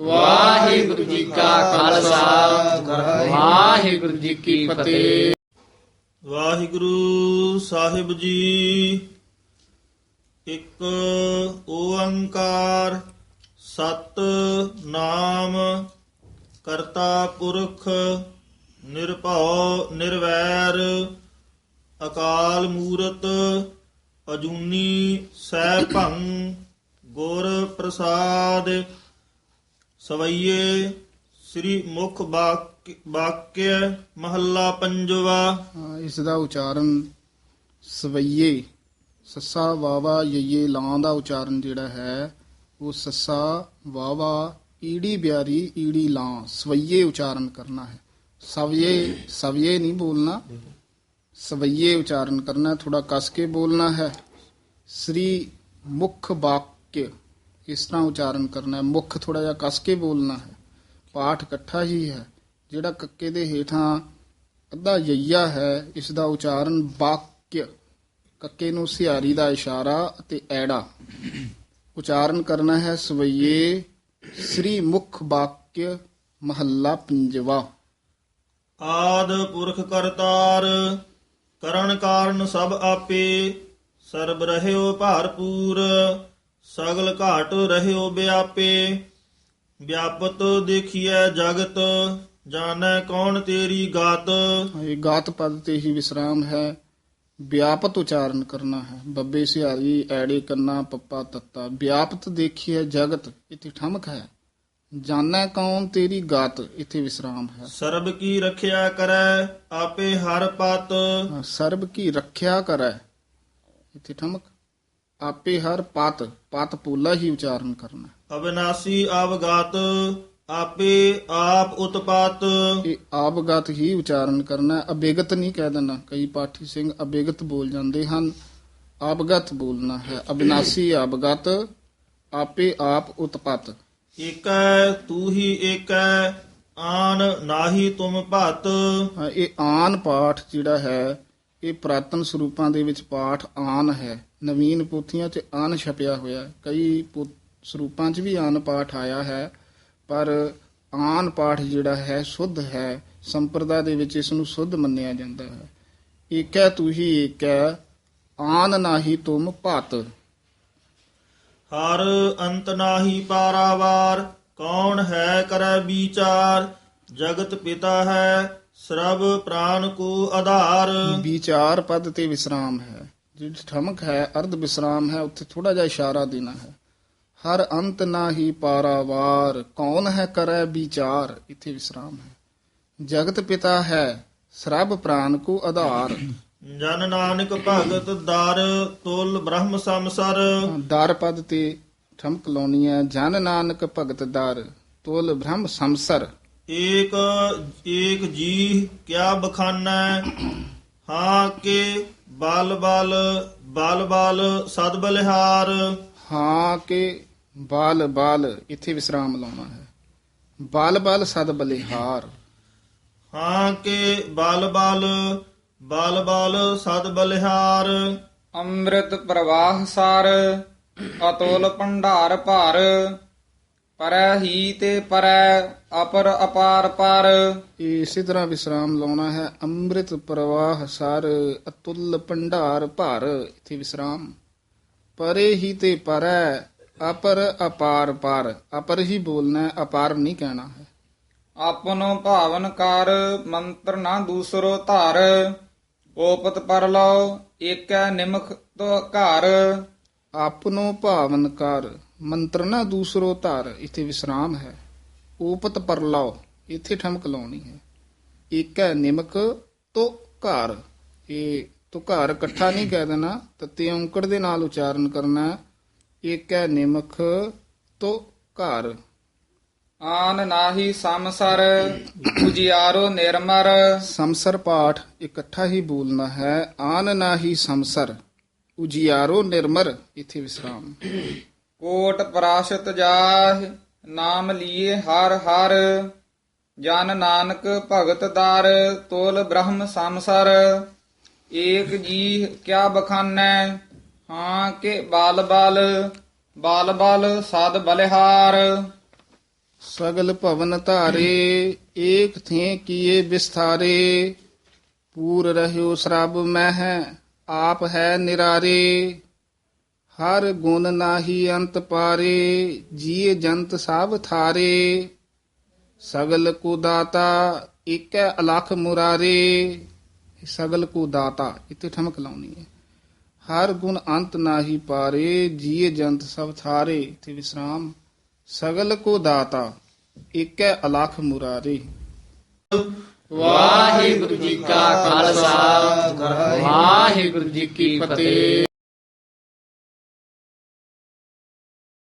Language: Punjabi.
ਵਾਹਿਗੁਰੂ ਜੀ ਕਾ ਖਾਲਸਾ। ਵਾਹਿਗੁਰੂ ਜੀ ਕੀ ਫਤਿਹ। ਵਾਹਿਗੁਰੂ ਸਾਹਿਬ ਜੀ, ਇੱਕ ਓੰਕਾਰ ਸਤ ਨਾਮ ਕਰਤਾ ਪੁਰਖ ਨਿਰਭਉ ਨਿਰਵੈਰ ਅਕਾਲ ਮੂਰਤ ਅਜੂਨੀ ਸਹਿ ਸੈਭੰ ਗੁਰ ਪ੍ਰਸਾਦ ਸਵਈਏ ਸ੍ਰੀ ਮੁਖ ਵਾਕ- ਵਾਕਿਆ ਮਹੱਲਾ ਪੰਜਵਾ। ਹਾਂ, ਇਸ ਦਾ ਉਚਾਰਨ ਸਵਈਏ ਸੱਸਾ ਵਾਵਾ ਯਈਏ ਲਾਂ ਦਾ ਉਚਾਰਨ ਜਿਹੜਾ ਹੈ ਉਹ ਸੱਸਾ ਵਾਵਾ ਈੜੀ ਬਿਆਰੀ ਈੜੀ ਲਾਂ ਸਵਈਏ ਉਚਾਰਨ ਕਰਨਾ ਹੈ। ਸਵਈਏ ਸਵਈਏ ਨਹੀਂ ਬੋਲਣਾ। ਸਵਈਏ ਉਚਾਰਨ ਕਰਨਾ ਥੋੜਾ ਕਸ ਕੇ ਬੋਲਣਾ ਹੈ। ਸ੍ਰੀ ਮੁਖ ਵਾਕਿਆ ਇਸ ਤਰ੍ਹਾਂ ਉਚਾਰਨ ਕਰਨਾ ਹੈ। ਮੁਖ ਥੋੜਾ ਜਿਹਾ ਕਸ ਕੇ ਬੋਲਣਾ ਹੈ। ਪਾਠ ਇਕੱਠਾ ਹੀ ਹੈ। ਜਿਹੜਾ ਕੱਕੇ ਦੇ ਹੇਠਾਂ ਅੱਧਾ ਯਈਆ ਹੈ, ਇਸ ਦਾ ਉਚਾਰਨ ਵਾਕਿਆ ਕੱਕੇ ਨੂੰ ਸਿਹਾਰੀ ਦਾ ਇਸ਼ਾਰਾ ਅਤੇ ਐੜਾ। ਉਚਾਰਨ ਕਰਨਾ ਹੈ ਸਵਈਏ ਸ੍ਰੀ ਮੁਖ ਵਾਕਿਆ ਮਹੱਲਾ ਪੰਜਵਾ। ਆਦ ਪੁਰਖ ਕਰਤਾਰ, ਕਰਨ ਕਾਰਨ ਸਭ ਆਪੇ, ਸਰਬ ਰਹਿਓ ਭਰਪੂਰ ਸਗਲ ਘਾਟ ਰਹਿਓ ਵਿਆਪੇ ਵਿਆਪਤ ਦੇਖੀਐ ਜਗਤ ਜਾਣੈ ਕੌਣ ਤੇਰੀ ਗਾਤ। ਇਹ ਗਾਤ ਪਦ ਤੇ ਹੀ ਵਿਸਰਾਮ ਹੈ ਵਿਆਪਤ ਉਚਾਰਨ ਕਰਨਾ ਹੈ। ਬੱਬੇ ਸਿਹਾਰੀ ਐੜੇ ਕੰਨਾ ਪੱਪਾ ਤੱਤਾ। ਵਿਆਪਤ ਦੇਖੀਏ ਜਗਤ ਇੱਥੇ ਠਮਕ ਹੈ। ਜਾਣੈ ਕੌਣ ਤੇਰੀ ਗਾਤ ਇੱਥੇ ਵਿਸਰਾਮ ਹੈ। ਸਰਬ ਕੀ ਰਖਿਆ ਕਰੈ ਆਪੇ ਹਰ ਪਤ। ਸਰਬ ਕੀ ਰੱਖਿਆ ਕਰੈ ਇੱਥੇ ਠਮਕ। ਆਪੇ ਹਰ ਪਤ ਪਤ ਪੋਲਾ ਹੀ ਉਚਾਰਨ ਕਰਨਾ। ਅਬਿਨਾਸੀ ਅਵਗਾਤ ਆਪੇ ਆਪ ਉਤਪਾਤ। ਇਹ ਆਬਗਤ ਹੀ ਉਚਾਰਨ ਕਰਨਾ ਅਬੇਗਤ ਨਹੀਂ ਕਹਿ ਦੇਣਾ। ਕਈ ਪਾਠੀ ਸਿੰਘ ਅਬੇਗਤ ਬੋਲ ਜਾਂਦੇ ਹਨ ਆਬਗਤ ਬੋਲਣਾ ਹੈ। ਅਬਿਨਾਸੀ ਆਬਗਤ ਆਪੇ ਆਪ ਉਤਪਤ। ਏਕੈ ਤੂ ਹੀ ਏਕੈ ਆਨ ਨਾਹੀ ਤੁਮ ਭਤ। ਇਹ ਆਨ ਪਾਠ ਜਿਹੜਾ ਹੈ ਇਹ ਪ੍ਰਾਤਨ ਸਰੂਪਾਂ ਦੇ ਵਿੱਚ ਪਾਠ ਆਨ ਹੈ। ਨਵੀਨ ਪੋਥੀਆਂ 'ਚ ਆਨ ਛਪਿਆ ਹੋਇਆ। ਕਈ ਸਰੂਪਾਂ 'ਚ ਵੀ ਆਨ ਪਾਠ ਆਇਆ ਹੈ ਪਰ ਆਨ ਪਾਠ ਜਿਹੜਾ ਹੈ ਸੁੱਧ ਹੈ ਸੰਪਰਦਾ ਦੇ ਵਿੱਚ ਇਸ ਨੂੰ ਸੁੱਧ ਮੰਨਿਆ ਜਾਂਦਾ ਹੈ। ਏਕੈ ਤੂ ਹੀ ਏਕੈ ਆਨ ਨਾਹੀ ਤੁਮ ਭਤ। ਹਰ ਅੰਤ ਨਾਹੀ ਪਾਰਾਵਾਰ ਕੌਣ ਹੈ ਕਰੈ ਵਿਚਾਰ ਜਗਤ ਪਿਤਾ ਹੈ ਸਰਬ ਪ੍ਰਾਨ ਕੋ ਆਧਾਰ। ਵਿਚਾਰ ਪਦ ਤੇ ਵਿਸਰਾਮ ਹੈ। ਜਿਹੜੀ ਠਮਕ ਹੈ ਅਰਧ ਵਿਸਰਾਮ ਹੈ ਉੱਥੇ ਥੋੜਾ ਜਿਹਾ ਇਸ਼ਾਰਾ ਦੇਣਾ ਹੈ। ਹਰ ਅੰਤ ਨਾਹੀ ਪਾਰਾਵਾਰ ਕੌਣ ਹੈ ਕਰੈ ਵਿਚਾਰ? ਇੱਥੇ ਵਿਸਰਾਮ ਹੈ। ਜਗਤ ਪਿਤਾ ਹੈ ਸਰਬ ਪ੍ਰਾਨ ਕੋ ਆਧਾਰ। ਜਨ ਨਾਨਕ ਭਗਤ ਦਰ ਤੁਲ ਬ੍ਰਹਮ ਸੰਸਰ। ਦਰ ਪਦ ਤੇ ਠਮਕ ਲਾਉਣੀ ਹੈ ਜਨ ਨਾਨਕ ਭਗਤ ਦਰ ਤੋਲ ਬ੍ਰਹਮ ਸੰਸਰ। ਏਕ ਏਕ ਜੀ ਕਿਆ ਬਖਾਨੈ? ਹਾਂ ਕੇ ਬਲ ਬਲ ਬਲ ਬਲ ਸਦ ਬਲਿਹਾਰ। ਹਾਂ ਕੇ ਬਾਲ ਬਾਲ ਇੱਥੇ ਵਿਸਰਾਮ ਲਾਉਣਾ ਹੈ। ਬਾਲ ਬਾਲ ਸਦ ਬਲਿਹਾਰ। ਹਾਂ ਕੇ ਬਲ ਬਲ ਬਲ ਬਲ ਸਦ ਬਲਿਹਾਰ। ਅੰਮ੍ਰਿਤ ਪ੍ਰਵਾਹ ਸਾਰ ਅਤੁਲ ਭੰਡਾਰ ਭਰ। ਪਰੈ ਹੀ ਤੇ ਪਰੈ ਅਪਰ ਅਪਾਰ ਪਰ। ਇਸੇ ਤਰ੍ਹਾਂ ਵਿਸਰਾਮ ਲਾਉਣਾ ਹੈ। ਅੰਮ੍ਰਿਤ ਪ੍ਰਵਾਹ ਸਰ ਅਤੁੱਲ ਭੰਡਾਰ ਭਰ। ਇੱਥੇ ਵਿਸਰਾਮ। ਪਰੇ ਹੀ ਤੇ ਪਰੈ ਅਪਰ ਅਪਾਰ ਪਰ। ਅਪਰ ਹੀ ਬੋਲਣਾ ਅਪਾਰ ਨਹੀਂ ਕਹਿਣਾ ਹੈ। ਆਪਨੋ ਭਾਵਨ ਕਰ ਮੰਤਰ ਨਾ ਦੂਸਰੋ ਧਰ। ਓਪਤ ਪਰ ਲਓ ਏਕੈ ਨਿਮਖ ਤੋ ਘਰ। ਆਪਨੋ ਭਾਵਨ ਕਰ ਮੰਤਰ ਨਾ ਦੂਸਰੋ ਧਾਰ, ਇੱਥੇ ਵਿਸਰਾਮ ਹੈ। ਊਪਤ ਪਰਲਾਓ ਇੱਥੇ ਠਮਕ ਲਾਉਣੀ ਹੈ। ਏਕੈ ਨਿਮਕ ਤੋ ਘਰ। ਇਹ ਤੋ ਘਰ ਇਕੱਠਾ ਨਹੀਂ ਕਹਿ ਦੇਣਾ, ਤਤੇ ਔਂਕੜ ਦੇ ਨਾਲ ਉਚਾਰਨ ਕਰਨਾ ਏਕੈ ਨਿਮਕ ਤੋ ਘਰ। ਆਨ ਨਾਹੀ ਸਮਸਰ ਉਜਿਆਰੋ ਨਿਰਮਰ। ਸਮਸਰ ਪਾਠ ਇਕੱਠਾ ਹੀ ਬੋਲਣਾ ਹੈ। ਆਨ ਨਾਹੀ ਸਮਸਰ ਉਜਿਆਰੋ ਨਿਰਮਰ, ਇੱਥੇ ਵਿਸਰਾਮ। ਕੋਟ ਪ੍ਰਾਸ਼ਤ ਜਾਹ, ਨਾਮ ਲੀਏ ਹਰ ਹਰ, ਜਨ ਨਾਨਕ ਭਗਤ ਦਾਰ, ਤੋਲ ਬ੍ਰਹਮ ਸੰਸਰ, ਏਕ ਜੀ ਕਿਆ ਬਖਾਨੈ, ਹਾਂ ਕੇ ਬਾਲ ਬਾਲ ਬਾਲ ਬਾਲ ਸਾਧ ਬਲਿਹਾਰ। ਸਗਲ ਭਵਨ ਧਾਰੇ, ਏਕ ਥੇ ਕੀਏ ਵਿਸਥਾਰੇ, ਪੂਰ ਰਹਿਓ ਸਰਬ ਮਹਿ, ਆਪ ਹੈ ਨਿਰਾਰੇ। ਹਰ ਗੁਣ ਨਾਹੀ ਅੰਤ ਪਾਰੇ, ਜੀਏ ਜੰਤ ਸਭ ਥਾਰੇ। ਸਗਲ ਕੋ ਦਾਤਾ ਏਕੈ ਅਲਖ ਮੁਰਾਰੇ। ਸਗਲ ਕੋ ਦਾਤਾ, ਇੱਥੇ ਠਮਕ ਲਾਉਣੀ ਹੈ। ਹਰ ਗੁਣ ਅੰਤ ਨਾਹੀ ਪਾਰੇ, ਜੀਏ ਜੰਤ ਸਭ ਥਾਰੇ। ਤੇ ਵਿਸਰਾਮ। ਸਗਲ ਕੋ ਦਾਤਾ ਏਕੈ ਅਲਖ ਮੁਰਾਰੇ। ਵਾਹਿਗੁਰੂ ਜੀ ਕਾ ਖਾਲਸਾ, ਵਾਹਿਗੁਰੂ ਜੀ ਕੀ ਫਤਿਹ।